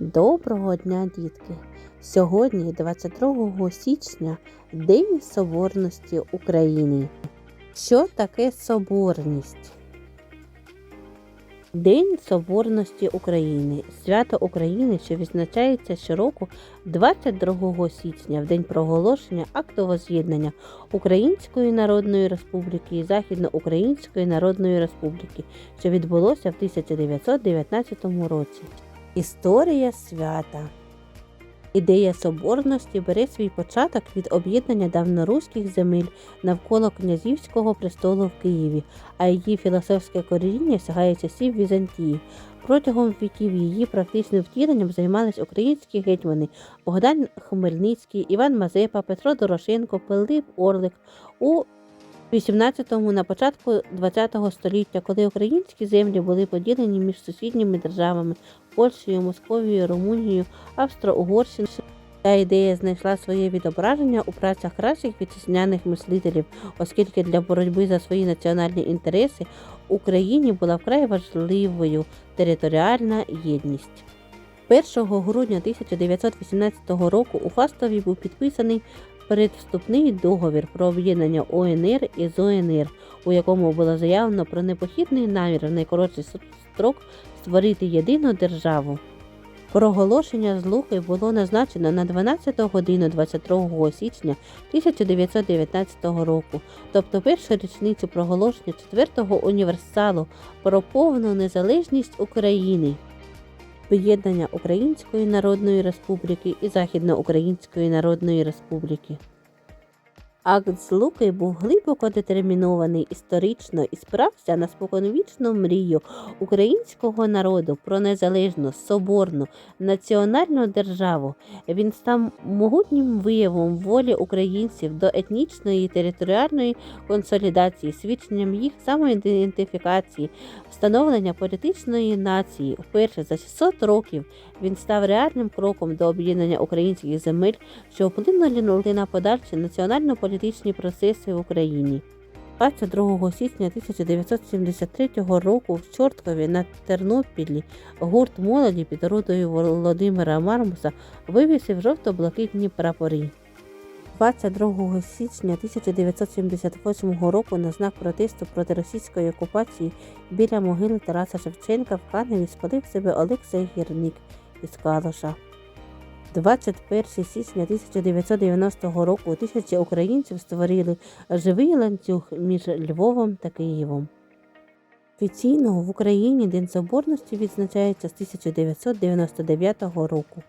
Доброго дня, дітки! Сьогодні, 22 січня, День Соборності України. Що таке соборність? День Соборності України свято України, що відзначається щороку 22 січня, в день проголошення акту воз'єднання Української Народної Республіки і Західноукраїнської Народної Республіки, що відбулося в 1919 році. Історія свята. Ідея соборності бере свій початок від об'єднання давноруських земель навколо князівського престолу в Києві, а її філософське коріння сягає часів Візантії. Протягом віків її практичним втіленням займались українські гетьмани Богдан Хмельницький, Іван Мазепа, Петро Дорошенко, Пилип Орлик у 18-му на початку ХХ століття, коли українські землі були поділені між сусідніми державами Польщею, Московією, Румунією, Австро-Угорщиною. Ця ідея знайшла своє відображення у працях кращих вітчизняних мислителів, оскільки для боротьби за свої національні інтереси Україні була вкрай важливою територіальна єдність. 1 грудня 1918 року у Фастові був підписаний передвступний договір про об'єднання ОНР і ЗОНР, у якому було заявлено про непохідний намір в найкоротший строк створити єдину державу. Проголошення злуки було назначено на 12 годину 22 січня 1919 року, тобто першу річницю проголошення четвертого універсалу про повну незалежність України. Поєднання Української Народної Республіки і Західноукраїнської Народної Республіки. Акт злуки був глибоко детермінований історично і спирався на споконвічну мрію українського народу про незалежну, соборну, національну державу. Він став могутнім виявом волі українців до етнічної і територіальної консолідації, свідченням їх самоідентифікації, встановлення політичної нації. Вперше за 600 років він став реальним кроком до об'єднання українських земель, що вплинули на подальші національно-політичні процеси в Україні. 22 січня 1973 року в Чорткові на Тернопілі гурт молоді під орудою Володимира Мармуса вивісив жовто-блакитні прапори. 22 січня 1978 року на знак протесту проти російської окупації біля могили Тараса Шевченка в Каневі спалив себе Олексій Гірник із Калуша. 21 січня 1990 року тисячі українців створили живий ланцюг між Львовом та Києвом. Офіційно в Україні День Соборності відзначається з 1999 року.